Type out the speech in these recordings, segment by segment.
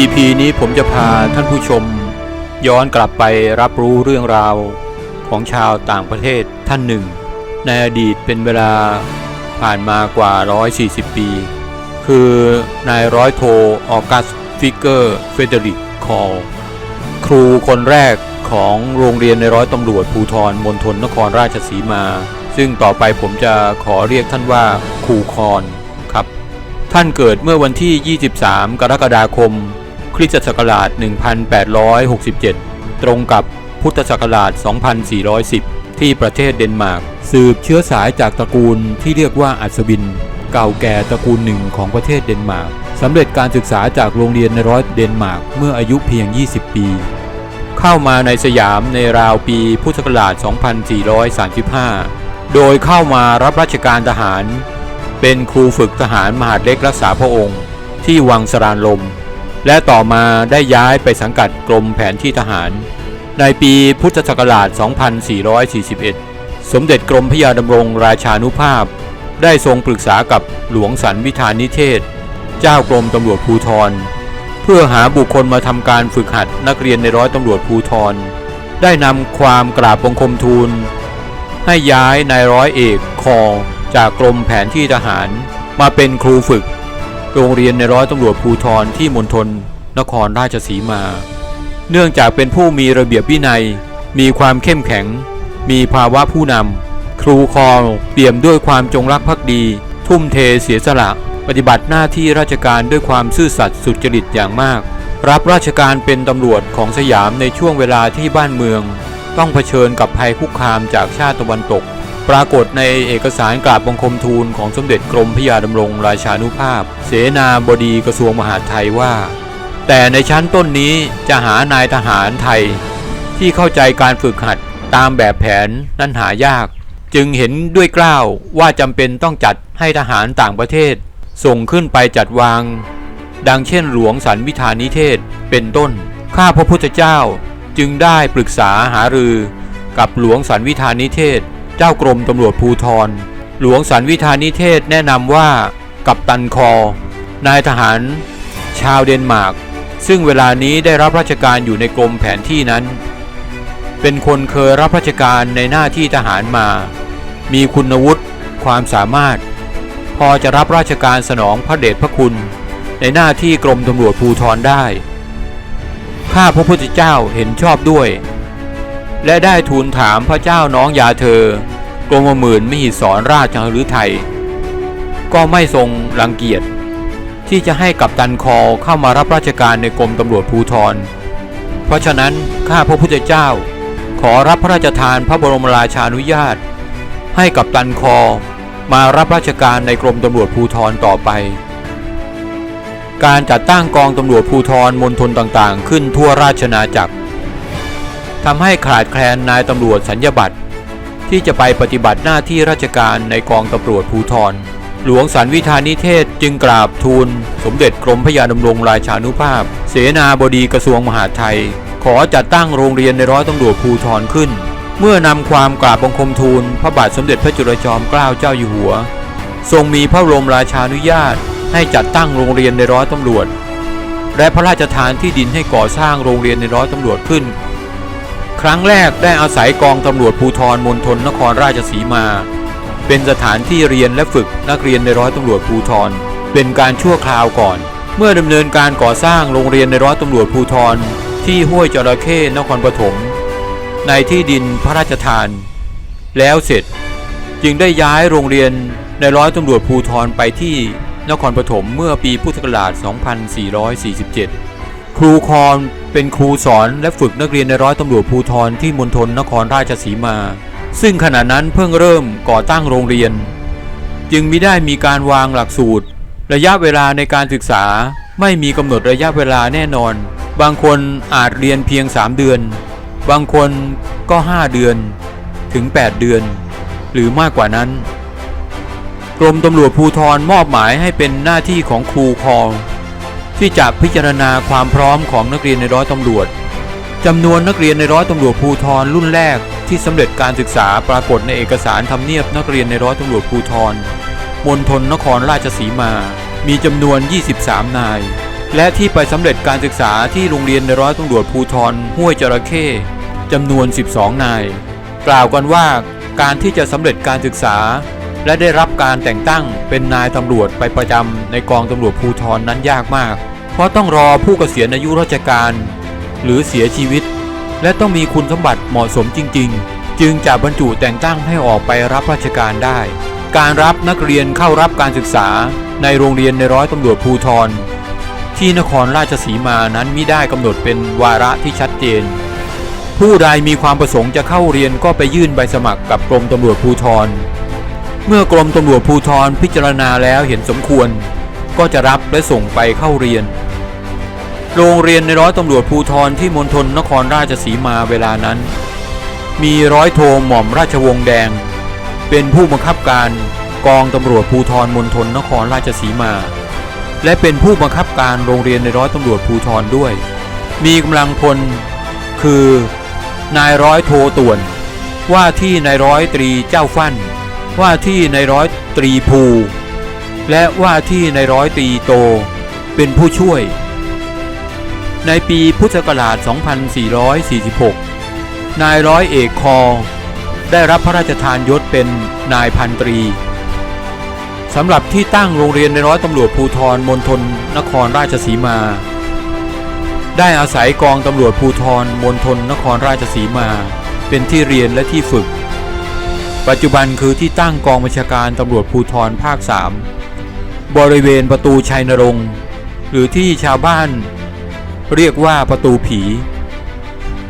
EP นี้ผมจะพาท่านผู้ชม ย้อนกลับไปรับรู้เรื่องราวของชาวต่างประเทศท่านหนึ่ง ในอดีตเป็นเวลาผ่านมากว่า 140 ปี คือนายร้อยโทออกัสฟิกเกอร์เฟเดริกคอลครูคนแรกของโรงเรียนในร้อยตำรวจภูธรมณฑลนครราชสีมา ซึ่งต่อไปผมจะขอเรียกท่านว่าครูคอนครับ ท่านเกิดเมื่อวันที่ 23 กรกฎาคม คริสตศักราช 1867 ตรงกับพุทธศักราช 2410 ที่ประเทศเดนมาร์ก สืบเชื้อสายจากตระกูลที่เรียกว่าอัศวิน เก่าแก่ตระกูลหนึ่งของประเทศเดนมาร์กสำเร็จการศึกษาจากโรงเรียนในร้อยเดนมาร์กเมื่ออายุเพียง 20 ปี เข้ามาในสยามในราวปีพุทธศักราช 2435 โดยเข้ามารับราชการทหาร เป็นครูฝึกทหารมหาดเล็กรักษาพระองค์ ที่วังสรานลม และต่อมาได้ย้ายไปสังกัดกรมแผนที่ทหาร ในปีพุทธศักราช 2441 สมเด็จกรมพระยาดำรงราชานุภาพ ได้ทรงปรึกษากับหลวงสันวิธานิเทศ เจ้ากรมตำรวจภูธร เพื่อหาบุคคลมาทำการฝึกหัดนักเรียนในร้อยตำรวจภูธร ได้นำความกราบบังคมทูล ให้ย้ายนายร้อยเอกคอจากกรมแผนที่ทหาร มาเป็นครูฝึก โรงเรียนในร้อยตำรวจภูธรที่มณฑลนครราชสีมา เนื่องจากเป็นผู้มีระเบียบวินัย มีความเข้มแข็ง มีภาวะผู้นำครูคอเปี่ยมด้วยความจงรักภักดี ทุ่มเทเสียสละ ปฏิบัติหน้าที่ราชการด้วยความซื่อสัตย์สุจริตอย่างมาก รับราชการเป็นตำรวจของสยามในช่วงเวลาที่บ้านเมือง ต้องเผชิญกับภัยคุกคามจากชาติตะวันตก ปรากฏในเอกสารกราบบังคมทูลของสมเด็จกรมพระยาดำรงราชานุภาพ เสนาบดีกระทรวงมหาดไทยว่า แต่ในชั้นต้นนี้จะหานายทหารไทย ที่เข้าใจการฝึกหัดตามแบบแผนนั้นหายาก จึงเห็นด้วยกล้าวว่าจำเป็นต้องจัดให้ทหารต่างประเทศ ส่งขึ้นไปจัดวาง ดังเช่นหลวงสันวิธานิเทศเป็นต้น ข้าพระพุทธเจ้าจึงได้ปรึกษาหารือกับหลวงสันวิธานิเทศ เจ้ากรมตำรวจภูธร หลวงสันวิธานิเทศแนะนำว่ากับตันคอ นายทหาร ชาวเดนมาร์ก ซึ่งเวลานี้ได้รับราชการอยู่ในกรมแผนที่นั้น เป็นคนเคยรับราชการในหน้าที่ทหารมา มีคุณวุฒิความสามารถ พอจะรับราชการสนองพระเดชพระคุณ ในหน้าที่กรมตำรวจภูธรได้ ข้าพระพุทธเจ้าเห็นชอบด้วย และได้ทูลถามพระเจ้าน้องยาเธอกรมหมื่นมหิสรราชหฤทัยก็ไม่ทรงรังเกียจ ที่จะให้กับตันคอเข้ามารับราชการในกรมตำรวจภูธร เพราะฉะนั้นข้าพระพุทธเจ้า ขอรับพระราชทานพระบรมราชานุญาต ให้กับตันคอมารับราชการในกรมตำรวจภูธรต่อไป การจัดตั้งกองตำรวจภูธรมณฑลต่างๆ ขึ้นทั่วราชนาจักร ทำให้ขาดแคลนนายตำรวจสัญญาบัตรที่จะไปปฏิบัติหน้าที่ราชการในกองตำรวจภูธรหลวงสันวิธานิเทศจึงกราบทูล สมเด็จกรมพระยาดำรงราชานุภาพ เสนาบดีกระทรวงมหาดไทย ขอจัดตั้งโรงเรียนในร้อยตำรวจภูธรขึ้น เมื่อนำความกราบบังคมทูล พระบาทสมเด็จพระจุลจอมเกล้าเจ้าอยู่หัว ทรงมีพระบรมราชานุญาต ให้จัดตั้งโรงเรียนในร้อยตำรวจ และพระราชทานที่ดินให้ก่อสร้างโรงเรียนในร้อยตำรวจขึ้น ครั้งแรกได้อาศัยกองตำรวจภูธรมณฑลนครราชสีมา เป็นสถานที่เรียนและฝึกนักเรียนในร้อยตำรวจภูธรเป็นการชั่วคราวก่อน เมื่อดำเนินการก่อสร้างโรงเรียนในร้อยตำรวจภูธรที่ห้วยจระเข้นครปฐมในที่ดินพระราชทาน แล้วเสร็จจึงได้ย้ายโรงเรียนในร้อยตำรวจภูธรไปที่นครปฐมเมื่อปีพุทธศักราช 2447 ครูคอนเป็นครูสอนและฝึกนักเรียนในร้อยตำรวจภูธรที่มณฑลนครราชสีมา ซึ่งขณะนั้นเพิ่งเริ่มก่อตั้งโรงเรียน จึงมิได้มีการวางหลักสูตร ระยะเวลาในการศึกษาไม่มีกำหนดระยะเวลาแน่นอน บางคนอาจเรียนเพียง 3 เดือน บางคนก็ 5 เดือนถึง 8 เดือน หรือมากกว่านั้น กรมตำรวจภูธรมอบหมายให้เป็นหน้าที่ของครูคอ ที่จะพิจารณาความพร้อมของนักเรียนในร้อยตำรวจจำนวนนักเรียนในร้อยตำรวจภูธรรุ่นแรกที่สำเร็จการศึกษาปรากฏในเอกสารทำเนียบนักเรียนในร้อยตำรวจภูธรมณฑลนครราชสีมา มีจำนวน 23 นาย และที่ไปสำเร็จการศึกษาที่โรงเรียนในร้อยตำรวจภูธรห้วยจระเข้จำนวน 12 นาย กล่าวกันว่าการที่จะสำเร็จการศึกษา และได้รับการแต่งตั้งเป็นนายตำรวจไปประจำในกองตำรวจภูธรนั้นยากมาก เพราะต้องรอผู้เกษียณอายุราชการ หรือเสียชีวิต และต้องมีคุณสมบัติเหมาะสมจริง ๆ จึงจะบรรจุแต่งตั้งให้ออกไปรับราชการได้ การรับนักเรียนเข้ารับการศึกษาในโรงเรียนในร้อยตำรวจภูธรที่นครราชสีมานั้นมิได้กำหนดเป็นวาระที่ชัดเจน ผู้ใดมีความประสงค์จะเข้าเรียนก็ไปยื่นใบสมัครกับกรมตำรวจภูธร เมื่อกรมตำรวจภูธรพิจารณาแล้วเห็นสมควร ก็จะรับและส่งไปเข้าเรียน โรงเรียนในร้อยตำรวจภูธรที่มณฑลนครราชสีมาเวลานั้น มีร้อยโทหม่อมราชวงศ์แดง เป็นผู้บังคับการกองตำรวจภูธรมณฑลนครราชสีมา และเป็นผู้บังคับการโรงเรียนในร้อยตำรวจภูธรด้วย มีกำลังพลคือนายร้อยโทต่วน ว่าที่นายร้อยตรีเจ้าฟั่น ว่าที่นายร้อยตรีภู และว่าที่นายร้อยตรีโต เป็นผู้ช่วย ในปีพุทธศักราช 2446 นายร้อยเอกคอ ได้รับพระราชทานยศเป็นนายพันตรีสำหรับที่ตั้งโรงเรียนในร้อยตำรวจภูธรมณฑลนครราชสีมา ได้อาศัยกองตำรวจภูธรมณฑลนครราชสีมา เป็นที่เรียนและที่ฝึก ปัจจุบันคือที่ตั้งกองบัญชาการตำรวจภูธรภาค 3 บริเวณประตูชัยนรงค์หรือที่ชาวบ้าน เรียกว่าประตูผี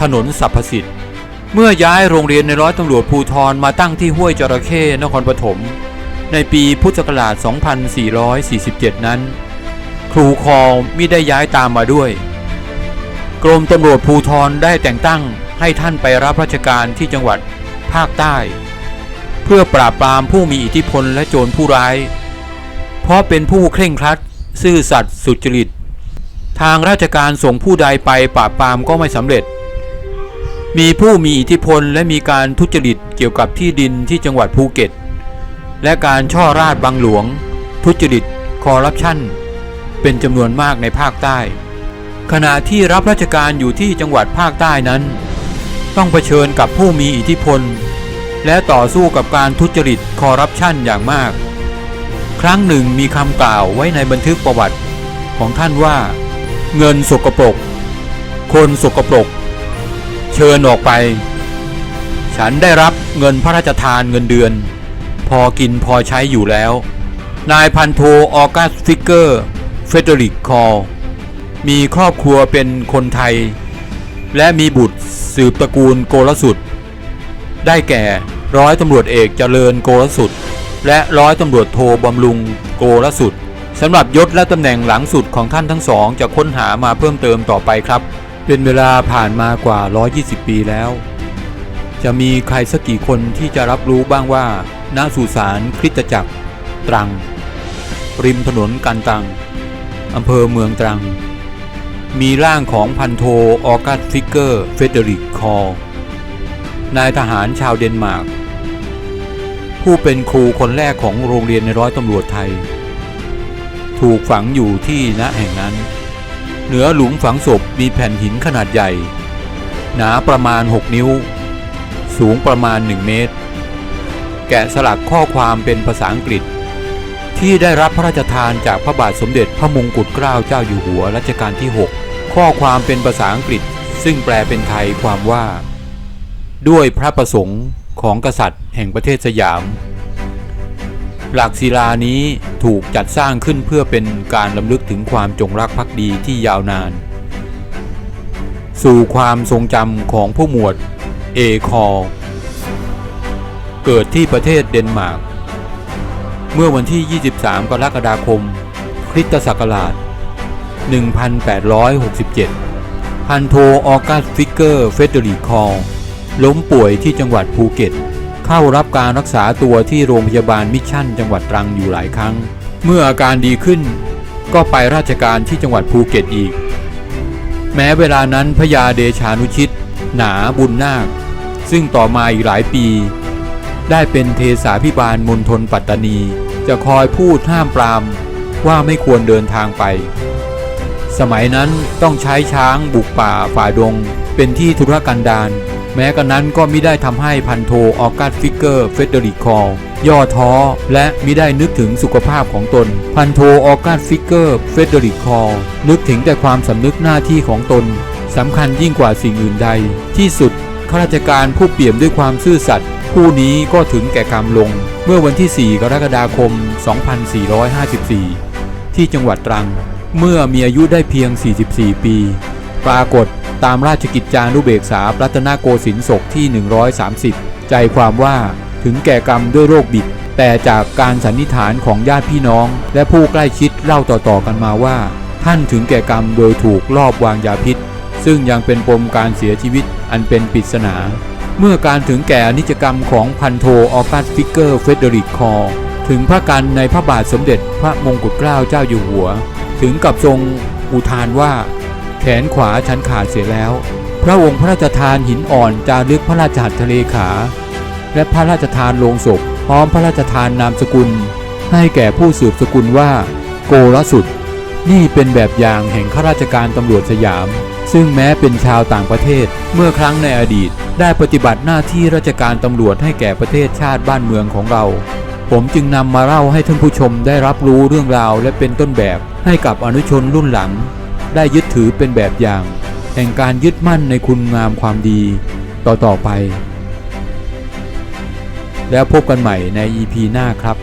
ถนนสัพพสิทธิ์ เมื่อย้ายโรงเรียนในร้อยตำรวจภูธรมาตั้งที่ห้วยจระเข้นครปฐมในปีพุทธศักราช 2447 นั้น ครูคอมิได้ย้ายตามมาด้วย กรมตำรวจภูธรได้แต่งตั้งให้ท่านไปรับราชการที่จังหวัดภาคใต้ เพื่อปราบปรามผู้มีอิทธิพลและโจรผู้ร้าย เพราะเป็นผู้เคร่งครัด ซื่อสัตย์สุจริต ทางราชการส่งผู้ใดไปปราบปรามก็ไม่สำเร็จ มีผู้มีอิทธิพลและมีการทุจริตเกี่ยวกับที่ดินที่จังหวัดภูเก็ต และการช่อราดบังหลวง ทุจริตคอร์รัปชันเป็นจำนวนมากในภาคใต้ ขณะที่รับราชการอยู่ที่จังหวัดภาคใต้นั้น ต้องเผชิญกับผู้มีอิทธิพล และต่อสู้กับการทุจริตคอร์รัปชันอย่างมาก ครั้งหนึ่งมีคำกล่าวไว้ในบันทึกประวัติของท่านว่า เงินสกปรก คนสกปรก เชิญออกไป ฉันได้รับเงินพระราชทานเงินเดือน พอกินพอใช้อยู่แล้ว นายพันโทออกัสฟิกเกอร์เฟเดริกคอลมีครอบครัวเป็นคนไทย และมีบุตรสืบตระกูลโกลสุด ได้แก่ ร้อยตำรวจเอกเจริญโกลสุด และร้อยตำรวจโทบำรุงโกลสุดสำหรับยศและตำแหน่งหลังสุดของท่านทั้งสองจะค้นหามาเพิ่มเติมต่อไปครับ เป็นเวลาผ่านมากว่า 120 ปีแล้ว จะมีใครสักกี่คนที่จะรับรู้บ้างว่าณสุสานคริสตจักร ตรัง ริมถนนกันตังอำเภอเมืองตรัง มีร่างของพันโทออกัสฟิกเกอร์เฟเดริกคอลนายทหารชาวเดนมาร์ก ผู้เป็นครูคนแรกของโรงเรียนในร้อยตำรวจไทย ถูกฝังอยู่ที่ณแห่งนั้น เหนือหลุมฝังศพมีแผ่นหินขนาดใหญ่ หนาประมาณ 6 นิ้ว สูงประมาณ 1 เมตร แกะสลักข้อความเป็นภาษาอังกฤษ ที่ได้รับพระราชทานจากพระบาทสมเด็จพระมงกุฎเกล้าเจ้าอยู่หัวรัชกาลที่ 6 ข้อความเป็นภาษาอังกฤษ ซึ่งแปลเป็นไทยความว่า ด้วยพระประสงค์ ของกษัตริย์แห่งประเทศสยาม หลักศิลานี้ถูกจัดสร้างขึ้นเพื่อเป็นการลำลึกถึงความจงรักภักดีที่ยาวนาน สู่ความทรงจำของผู้หมวดเอคอลเกิดที่ประเทศเดนมาร์ก เมื่อวันที่ 23 กรกฎาคม คริสตศักราช 1867 พันโทออกัสฟิกเกอร์เฟเดริคอล ล้มป่วยที่จังหวัดภูเก็ต เข้ารับการรักษาตัวที่โรงพยาบาลมิชชั่น จังหวัดตรังอยู่หลายครั้ง เมื่ออาการดีขึ้น ก็ไปราชการที่จังหวัดภูเก็ตอีก แม้เวลานั้นพญาเดชานุชิต หนาบุญนาค ซึ่งต่อมาอีกหลายปี ได้เป็นเทสาพิบาลมณฑลปัตตานี จะคอยพูดห้ามปรามว่าไม่ควรเดินทางไป สมัยนั้นต้องใช้ช้างบุกป่าฝ่าดง เป็นที่ธุรกันดาร แม้กระนั้นก็มิได้ทำให้พันโทออกัสฟิกเกอร์เฟเดริกคอลย่อท้อ และมิได้นึกถึงสุขภาพของตน พันโทออกัสฟิกเกอร์เฟเดริกคอลนึกถึงแต่ความสำนึกหน้าที่ของตนสำคัญยิ่งกว่าสิ่งอื่นใด ที่สุดข้าราชการผู้เปี่ยมด้วยความซื่อสัตย์ผู้นี้ก็ถึงแก่กรรมลง เมื่อวันที่ 4 กรกฎาคม 2454 ที่จังหวัดตรัง เมื่อมีอายุได้เพียง 44 ปี ปรากฏ ตามราชกิจจานุเบกษารัตนโกสินทร์ศกที่ 130 ใจความว่าถึงแก่กรรมด้วยโรคบิด แต่จากการสันนิษฐานของญาติพี่น้อง และผู้ใกล้ชิดเล่าต่อๆกันมาว่า ท่านถึงแก่กรรมโดยถูกลอบวางยาพิษ ซึ่งยังเป็นปมการเสียชีวิตอันเป็นปริศนา เมื่อการถึงแก่อนิจกรรมของพันโทออกัสฟิกเกอร์เฟเดริกคอร์ถึงพระกันในพระบาทสมเด็จพระมงกุฎเกล้าเจ้าอยู่หัว ถึงกับทรงอุทานว่า นขวาฉันขาดเสียแล้ว พระองค์พระราชทานหินอ่อนจารึกพระราชหัตถเลขา และพระราชทานโลงศพพร้อมพระราชทานนามสกุล ให้แก่ผู้สืบสกุลว่า โกรสุด นี่เป็นแบบอย่างแห่งข้าราชการตำรวจสยาม ซึ่งแม้เป็นชาวต่างประเทศเมื่อครั้งในอดีต ได้ปฏิบัติหน้าที่ราชการตำรวจให้แก่ประเทศชาติบ้านเมืองของเรา ผมจึงนำมาเล่าให้ท่านผู้ชมได้รับรู้เรื่องราวและเป็นต้นแบบให้กับอนุชนรุ่นหลัง ได้ยึดถือเป็นแบบอย่าง แห่งการยึดมั่นในคุณงามความดีต่อๆไป แล้วพบกันใหม่ใน EP หน้าครับ